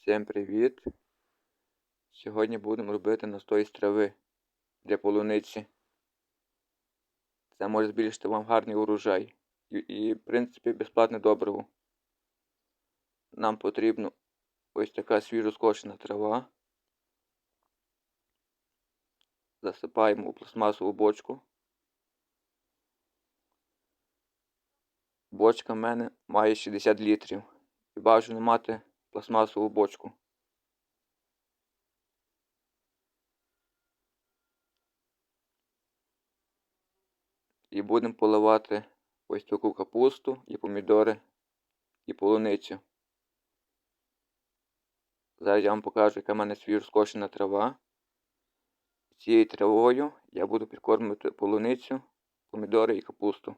Всім привіт! Сьогодні будемо робити настой з трави для полуниці. Це може збільшити вам гарний урожай і, і в принципі, безплатне добриво. Нам потрібно ось така свіжоскошена трава. Засипаємо у пластмасову бочку. Бочка в мене має 60 літрів. І бажано мати пластмасову бочку. І будемо поливати ось таку капусту і помідори і полуницю. Зараз я вам покажу, яка в мене свіжо скошена трава. Цією травою я буду підкормити полуницю, помідори і капусту.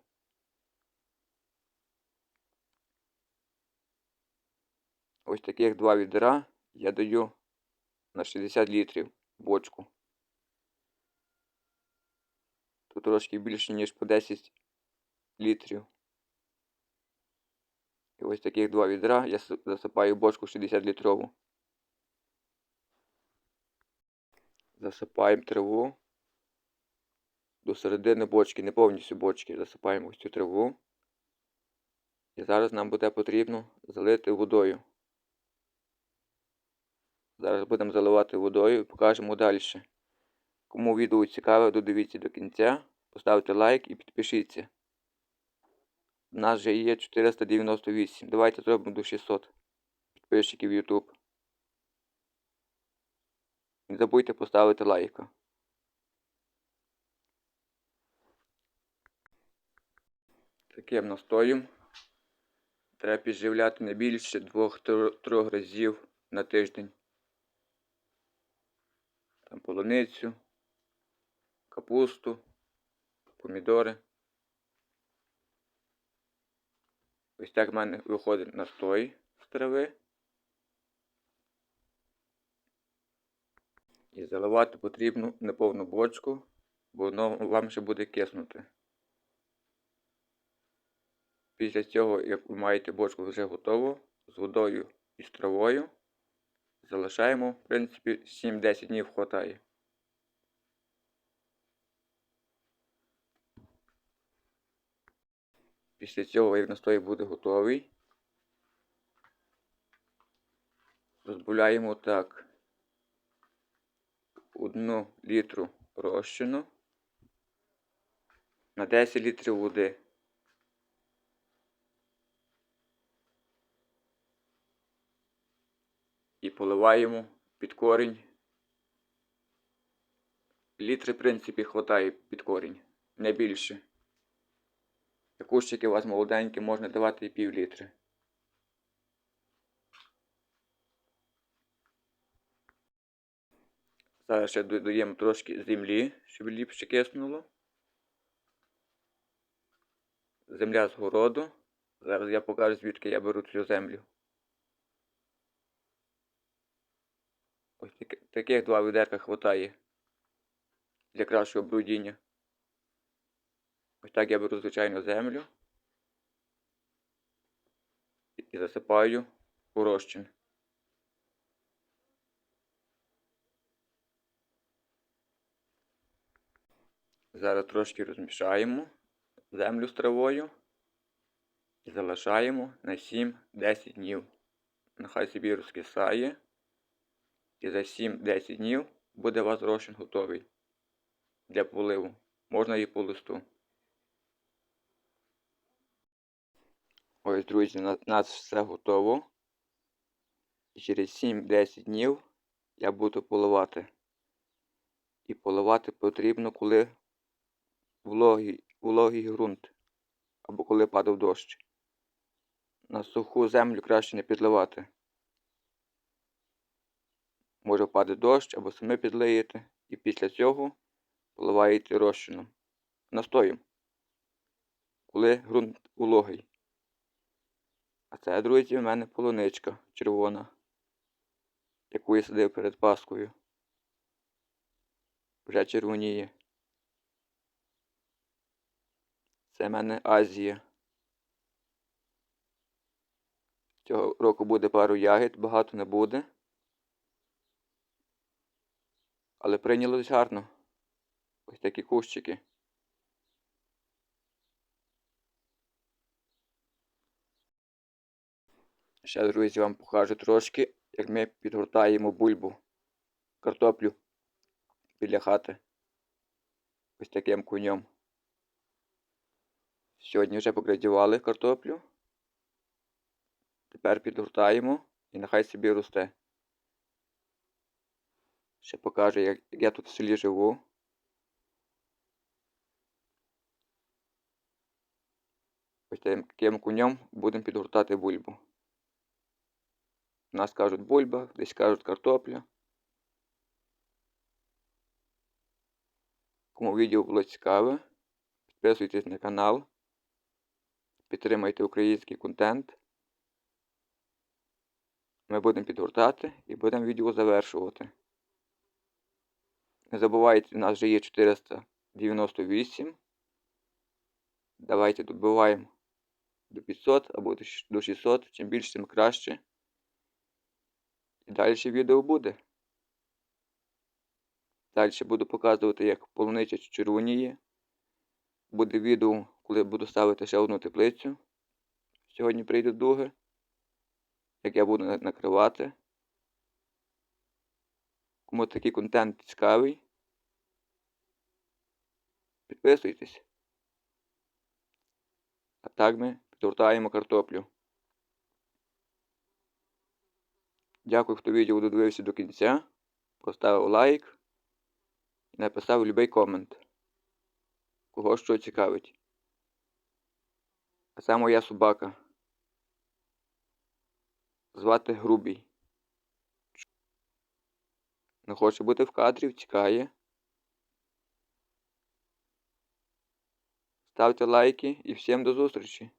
Ось таких два відра я даю на 60 літрів бочку. Тут трошки більше, ніж по 10 літрів. І ось таких два відра я засипаю бочку 60 літрову. Засипаємо траву до середини бочки, не повністю бочки. Засипаємо ось цю траву. І зараз нам буде потрібно залити водою. Зараз будемо заливати водою і покажемо далі. Кому відео цікаве, додивіться до кінця. Поставте лайк і підпишіться. У нас вже є 498. Давайте зробимо до 600 підписчиків YouTube. Не забудьте поставити лайка. Таким настоєм треба підживляти не більше 2-3 разів на тиждень. Там полуницю, капусту, помідори. Ось так в мене виходить настой з трави. І заливати потрібно неповну бочку, бо воно вам ще буде киснути. Після цього, як ви маєте бочку вже готову, з водою і з травою, залишаємо, в принципі, 7-10 днів хватає. Після цього, як настой буде готовий, розбавляємо так одну літру розчину на 10 літрів води. І поливаємо під корінь. Літри, в принципі, хватає під корінь, не більше. Кущики у вас молоденькі, можна давати і пів літри. Зараз ще додаємо трошки землі, щоб ліпше киснуло. Земля з городу. Зараз я покажу, звідки я беру цю землю. Ось таких два відерка хватає для кращого брудіння. Ось так я беру звичайну землю і засипаю у розчин. Зараз трошки розмішаємо землю з травою і залишаємо на 7-10 днів. Нехай собі розкисає. І за 7-10 днів буде у вас розчин готовий для поливу. Можна і по листу. Ось, друзі, у нас все готово. І через 7-10 днів я буду поливати. І поливати потрібно, коли вологий, вологий ґрунт. Або коли падав дощ. На суху землю краще не підливати. Може впаде дощ або самі підлиєте. І після цього поливаєте розчином. Настоєм. Коли ґрунт вологий. А це, друзі, в мене полуничка червона, яку я садив перед Паскою. Вже червоніє. Це в мене Азія. Цього року буде пару ягід, багато не буде. Але прийнялось гарно. Ось такі кущики. Ще, друзі, вам покажу трошки, як ми підгортаємо бульбу, картоплю біля хати. Ось таким конем. Сьогодні вже покрадівали картоплю. Тепер підгортаємо і нехай собі росте. Ще покажу, як я тут в селі живу. Ось таким конем будемо підгортати бульбу. У нас кажуть бульба, десь кажуть картопля. Кому відео було цікаве, підписуйтесь на канал, підтримайте український контент. Ми будемо підгортати і будемо відео завершувати. Не забувайте, у нас вже є 498. Давайте добиваємо до 500 або до 600. Чим більше, тим краще. І далі відео буде. Далі буду показувати, як полуниця червоніє. Буде відео, коли буду ставити ще одну теплицю. Сьогодні прийде дуги. Як я буду накривати. Кому такий контент цікавий, підписуйтесь. А так ми підгортаємо картоплю. Дякую, хто відео додивився до кінця. Поставив лайк і написав любий комент. Кого що цікавить. А це моя собака. Звати Грубій. Не хоче бути в кадрі, втікає. Ставте лайки і всім до зустрічі!